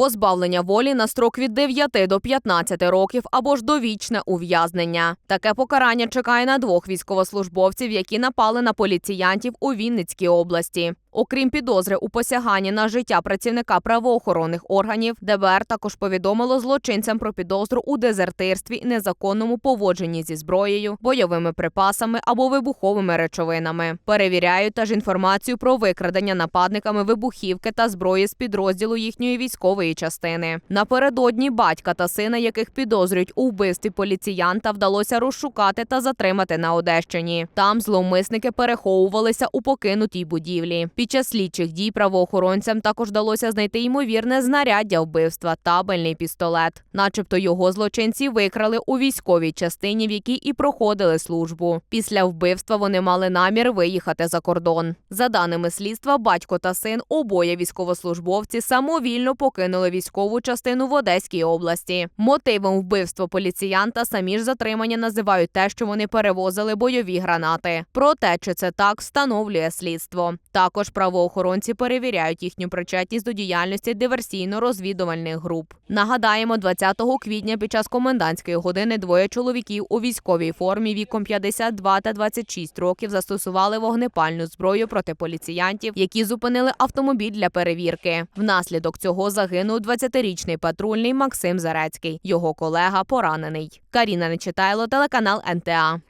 позбавлення волі на строк від 9 до 15 років або ж довічне ув'язнення. Таке покарання чекає на двох військовослужбовців, які напали на поліціянтів у Вінницькій області. Окрім підозри у посяганні на життя працівника правоохоронних органів, ДБР також повідомило злочинцям про підозру у дезертирстві незаконному поводженні зі зброєю, бойовими припасами або вибуховими речовинами. Перевіряють теж інформацію про викрадення нападниками вибухівки та зброї з підрозділу їхньої військової частини. Напередодні батька та сина, яких підозрюють у вбивстві поліціянта, вдалося розшукати та затримати на Одещині. Там зловмисники переховувалися у покинутій будівлі. Під час слідчих дій правоохоронцям також вдалося знайти ймовірне знаряддя вбивства табельний пістолет, начебто його злочинці викрали у військовій частині, в якій і проходили службу. Після вбивства вони мали намір виїхати за кордон. За даними слідства, батько та син обоє військовослужбовці самовільно покинули військову частину в Одеській області. Мотивом вбивства поліціянта самі ж затримання називають те, що вони перевозили бойові гранати. Проте, чи це так, встановлює слідство. Також правоохоронці перевіряють їхню причетність до діяльності диверсійно-розвідувальних груп. Нагадаємо, 20 квітня під час комендантської години двоє чоловіків у військовій формі віком 52 та 26 років застосували вогнепальну зброю проти поліціянтів, які зупинили автомобіль для перевірки. Внаслідок цього загинув 20-річний патрульний Максим Зарецький. Його колега поранений. Каріна Нечитайло, телеканал НТА.